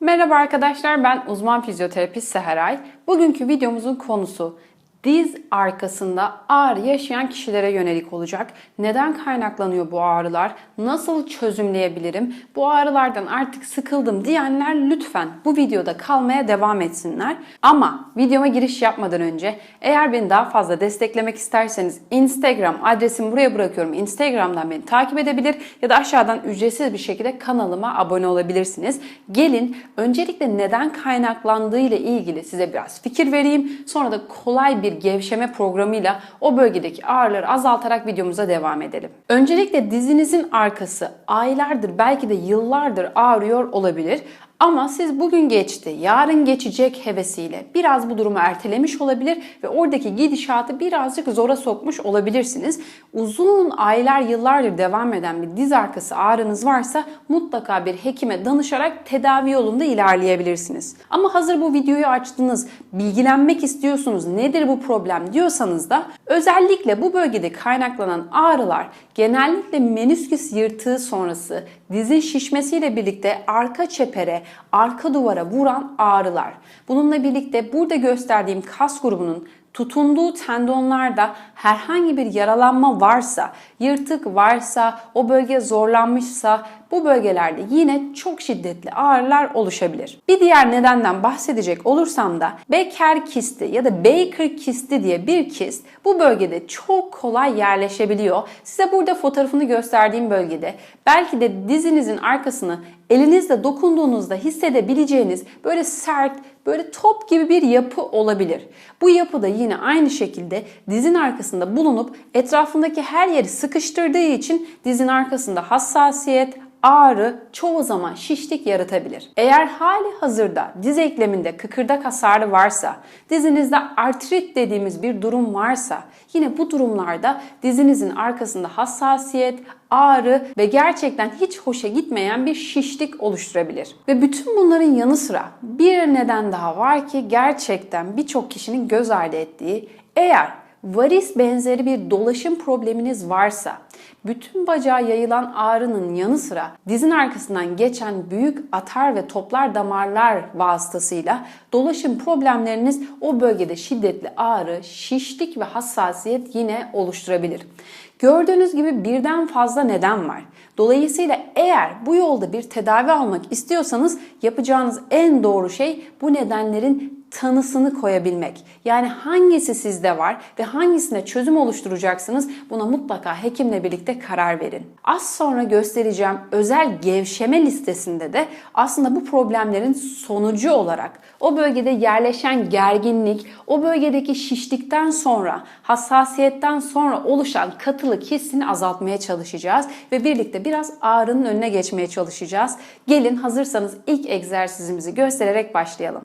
Merhaba arkadaşlar ben uzman fizyoterapist Seheray. Bugünkü videomuzun konusu diz arkasında ağrı yaşayan kişilere yönelik olacak. Neden kaynaklanıyor bu ağrılar? Nasıl çözümleyebilirim? Bu ağrılardan artık sıkıldım diyenler lütfen bu videoda kalmaya devam etsinler. Ama videoma giriş yapmadan önce eğer beni daha fazla desteklemek isterseniz Instagram adresimi buraya bırakıyorum. Instagram'dan beni takip edebilir ya da aşağıdan ücretsiz bir şekilde kanalıma abone olabilirsiniz. Gelin öncelikle neden kaynaklandığı ile ilgili size biraz fikir vereyim. Sonra da kolay bir gevşeme programıyla o bölgedeki ağrıları azaltarak videomuza devam edelim. Öncelikle dizinizin arkası aylardır belki de yıllardır ağrıyor olabilir. Ama siz bugün geçti, yarın geçecek hevesiyle biraz bu durumu ertelemiş olabilir ve oradaki gidişatı birazcık zora sokmuş olabilirsiniz. Uzun aylar, yıllardır devam eden bir diz arkası ağrınız varsa mutlaka bir hekime danışarak tedavi yolunda ilerleyebilirsiniz. Ama hazır bu videoyu açtınız, bilgilenmek istiyorsunuz, nedir bu problem diyorsanız da özellikle bu bölgede kaynaklanan ağrılar genellikle menisküs yırtığı sonrası dizin şişmesiyle birlikte arka çepere, arka duvara vuran ağrılar. Bununla birlikte burada gösterdiğim kas grubunun tutunduğu tendonlarda herhangi bir yaralanma varsa, yırtık varsa, o bölge zorlanmışsa bu bölgelerde yine çok şiddetli ağrılar oluşabilir. Bir diğer nedenden bahsedecek olursam da Becker kisti ya da Baker kisti diye bir kist bu bölgede çok kolay yerleşebiliyor. Size burada fotoğrafını gösterdiğim bölgede belki de dizinizin arkasını elinizle dokunduğunuzda hissedebileceğiniz böyle sert, böyle top gibi bir yapı olabilir. Bu yapı da yine aynı şekilde dizin arkasında bulunup etrafındaki her yeri sıkıştırdığı için dizin arkasında hassasiyet, ağrı çoğu zaman şişlik yaratabilir. Eğer hali hazırda diz ekleminde kıkırdak hasarı varsa, dizinizde artrit dediğimiz bir durum varsa, yine bu durumlarda dizinizin arkasında hassasiyet, ağrı ve gerçekten hiç hoşa gitmeyen bir şişlik oluşturabilir. Ve bütün bunların yanı sıra bir neden daha var ki gerçekten birçok kişinin göz ardı ettiği eğer varis benzeri bir dolaşım probleminiz varsa, bütün bacağa yayılan ağrının yanı sıra dizin arkasından geçen büyük atar ve toplar damarlar vasıtasıyla dolaşım problemleriniz o bölgede şiddetli ağrı, şişlik ve hassasiyet yine oluşturabilir. Gördüğünüz gibi birden fazla neden var. Dolayısıyla eğer bu yolda bir tedavi almak istiyorsanız yapacağınız en doğru şey bu nedenlerin tanısını koyabilmek. Yani hangisi sizde var ve hangisine çözüm oluşturacaksınız buna mutlaka hekimle birlikte karar verin. Az sonra göstereceğim özel gevşeme listesinde de aslında bu problemlerin sonucu olarak o bölgede yerleşen gerginlik, o bölgedeki şişlikten sonra, hassasiyetten sonra oluşan katılık hissini azaltmaya çalışacağız ve birlikte biraz ağrının önüne geçmeye çalışacağız. Gelin hazırsanız ilk egzersizimizi göstererek başlayalım.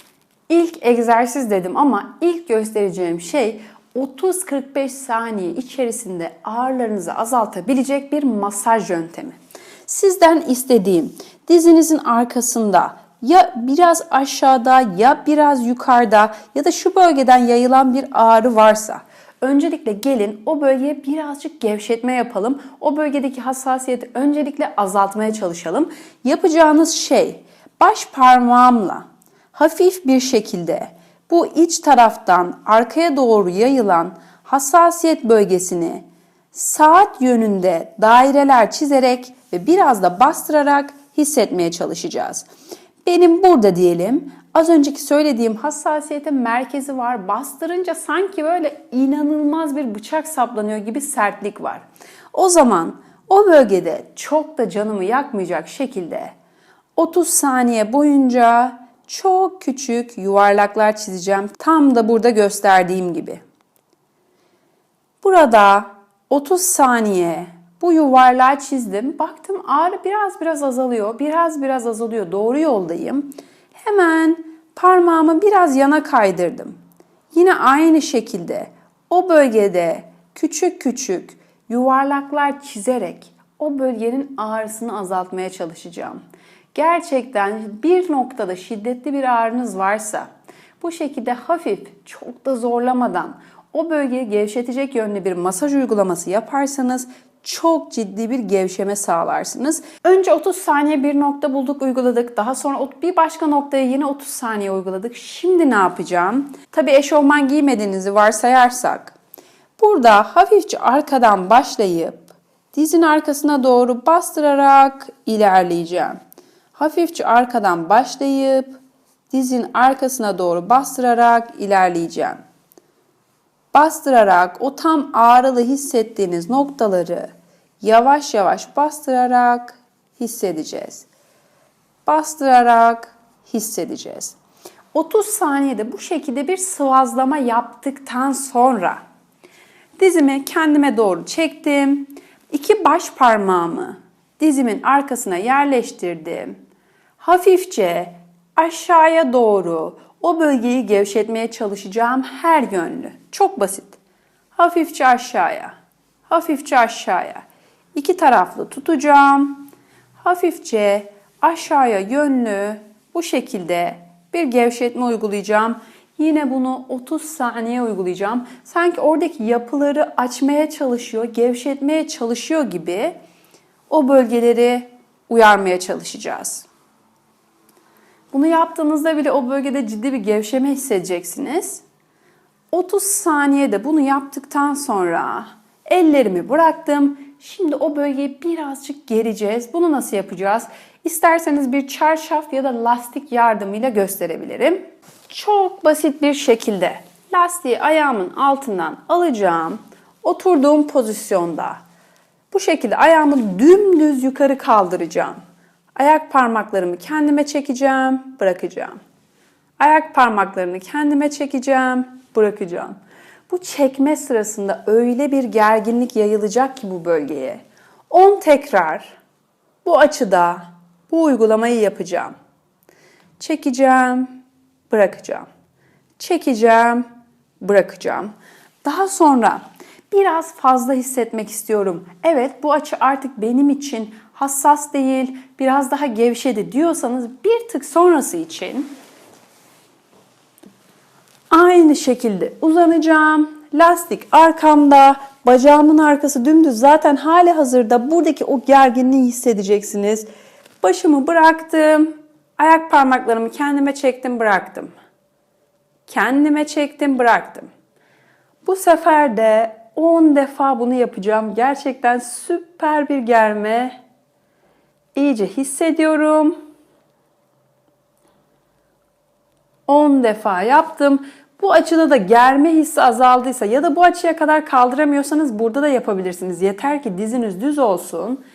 İlk egzersiz dedim ama ilk göstereceğim şey 30-45 saniye içerisinde ağrılarınızı azaltabilecek bir masaj yöntemi. Sizden istediğim dizinizin arkasında ya biraz aşağıda ya biraz yukarıda ya da şu bölgeden yayılan bir ağrı varsa öncelikle gelin o bölgeye birazcık gevşetme yapalım. O bölgedeki hassasiyeti öncelikle azaltmaya çalışalım. Yapacağınız şey baş parmağımla hafif bir şekilde bu iç taraftan arkaya doğru yayılan hassasiyet bölgesini saat yönünde daireler çizerek ve biraz da bastırarak hissetmeye çalışacağız. Benim burada diyelim az önceki söylediğim hassasiyetin merkezi var. Bastırınca sanki böyle inanılmaz bir bıçak saplanıyor gibi sertlik var. O zaman o bölgede çok da canımı yakmayacak şekilde 30 saniye boyunca çok küçük yuvarlaklar çizeceğim. Tam da burada gösterdiğim gibi. Burada 30 saniye bu yuvarlağı çizdim. Baktım ağrı biraz biraz azalıyor. Biraz biraz azalıyor. Doğru yoldayım. Hemen parmağımı biraz yana kaydırdım. Yine aynı şekilde o bölgede küçük küçük yuvarlaklar çizerek o bölgenin ağrısını azaltmaya çalışacağım gerçekten bir noktada şiddetli bir ağrınız varsa bu şekilde hafif, çok da zorlamadan o bölgeyi gevşetecek yönde bir masaj uygulaması yaparsanız çok ciddi bir gevşeme sağlarsınız. Önce 30 saniye bir nokta bulduk, uyguladık. Daha sonra bir başka noktaya yine 30 saniye uyguladık. Şimdi ne yapacağım? Tabii eşofman giymediğinizi varsayarsak. Burada hafifçe arkadan başlayıp dizin arkasına doğru bastırarak ilerleyeceğim. Hafifçe arkadan başlayıp dizin arkasına doğru bastırarak ilerleyeceğim. Bastırarak o tam ağrılı hissettiğiniz noktaları yavaş yavaş bastırarak hissedeceğiz. Bastırarak hissedeceğiz. 30 saniyede bu şekilde bir sıvazlama yaptıktan sonra dizimi kendime doğru çektim. İki baş parmağımı dizimin arkasına yerleştirdim. Hafifçe aşağıya doğru o bölgeyi gevşetmeye çalışacağım her yönlü. Çok basit. Hafifçe aşağıya, hafifçe aşağıya. İki taraflı tutacağım. Hafifçe aşağıya yönlü bu şekilde bir gevşetme uygulayacağım. Yine bunu 30 saniye uygulayacağım. Sanki oradaki yapıları açmaya çalışıyor, gevşetmeye çalışıyor gibi o bölgeleri uyarmaya çalışacağız. Bunu yaptığınızda bile o bölgede ciddi bir gevşeme hissedeceksiniz. 30 saniyede bunu yaptıktan sonra ellerimi bıraktım. Şimdi o bölgeyi birazcık gereceğiz. Bunu nasıl yapacağız? İsterseniz bir çarşaf ya da lastik yardımıyla gösterebilirim. Çok basit bir şekilde lastiği ayağımın altından alacağım. Oturduğum pozisyonda bu şekilde ayağımı dümdüz yukarı kaldıracağım. Ayak parmaklarımı kendime çekeceğim, bırakacağım. Ayak parmaklarını kendime çekeceğim, bırakacağım. Bu çekme sırasında öyle bir gerginlik yayılacak ki bu bölgeye. 10 tekrar bu açıda bu uygulamayı yapacağım. Çekeceğim, bırakacağım. Çekeceğim, bırakacağım. Daha sonra biraz fazla hissetmek istiyorum. Evet bu açı artık benim için hassas değil, biraz daha gevşedi diyorsanız bir tık sonrası için aynı şekilde uzanacağım. Lastik arkamda, bacağımın arkası dümdüz. Zaten hali hazırda buradaki o gerginliği hissedeceksiniz. Başımı bıraktım. Ayak parmaklarımı kendime çektim, bıraktım. Kendime çektim, bıraktım. Bu sefer de 10 defa bunu yapacağım. Gerçekten süper bir germe. İyice hissediyorum. 10 defa yaptım. Bu açıda da germe hissi azaldıysa ya da bu açıya kadar kaldıramıyorsanız burada da yapabilirsiniz. Yeter ki diziniz düz olsun.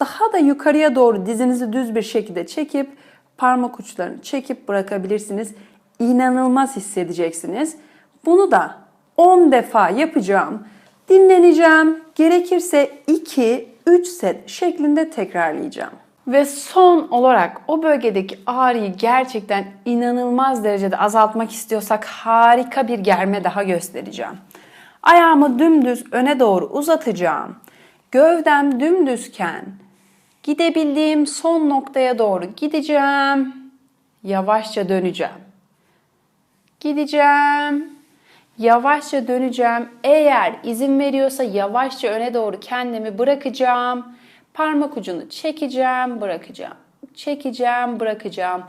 Daha da yukarıya doğru dizinizi düz bir şekilde çekip parmak uçlarını çekip bırakabilirsiniz. İnanılmaz hissedeceksiniz. Bunu da 10 defa yapacağım. Dinleneceğim. Gerekirse 2-3 set şeklinde tekrarlayacağım. Ve son olarak o bölgedeki ağrıyı gerçekten inanılmaz derecede azaltmak istiyorsak harika bir germe daha göstereceğim. Ayağımı dümdüz öne doğru uzatacağım. Gövdem dümdüzken gidebildiğim son noktaya doğru gideceğim. Yavaşça döneceğim. Gideceğim. Yavaşça döneceğim. Eğer izin veriyorsa yavaşça öne doğru kendimi bırakacağım Parmak ucunu çekeceğim, bırakacağım. Çekeceğim, bırakacağım.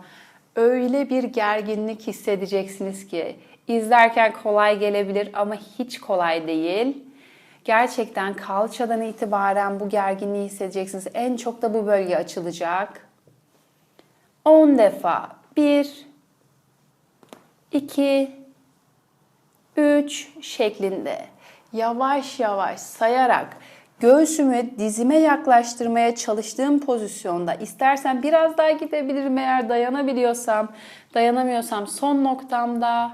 Öyle bir gerginlik hissedeceksiniz ki izlerken kolay gelebilir ama hiç kolay değil. Gerçekten kalçadan itibaren bu gerginliği hissedeceksiniz. En çok da bu bölge açılacak. 10 defa. 1 2 3 şeklinde yavaş yavaş sayarak göğsümü dizime yaklaştırmaya çalıştığım pozisyonda istersen biraz daha gidebilirim eğer dayanabiliyorsam, dayanamıyorsam son noktamda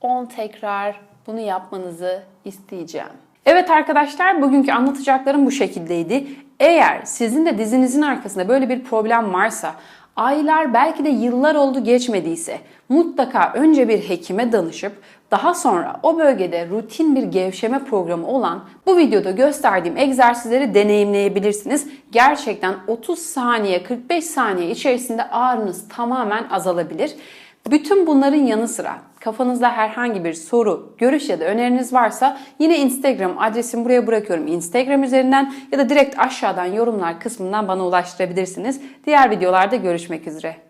10 tekrar bunu yapmanızı isteyeceğim. Evet arkadaşlar bugünkü anlatacaklarım bu şekildeydi. Eğer sizin de dizinizin arkasında böyle bir problem varsa aylar belki de yıllar oldu geçmediyse mutlaka önce bir hekime danışıp daha sonra o bölgede rutin bir gevşeme programı olan bu videoda gösterdiğim egzersizleri deneyimleyebilirsiniz. Gerçekten 30 saniye 45 saniye içerisinde ağrınız tamamen azalabilir. Bütün bunların yanı sıra kafanızda herhangi bir soru, görüş ya da öneriniz varsa yine Instagram adresimi buraya bırakıyorum. Instagram üzerinden ya da direkt aşağıdan yorumlar kısmından bana ulaştırabilirsiniz. Diğer videolarda görüşmek üzere.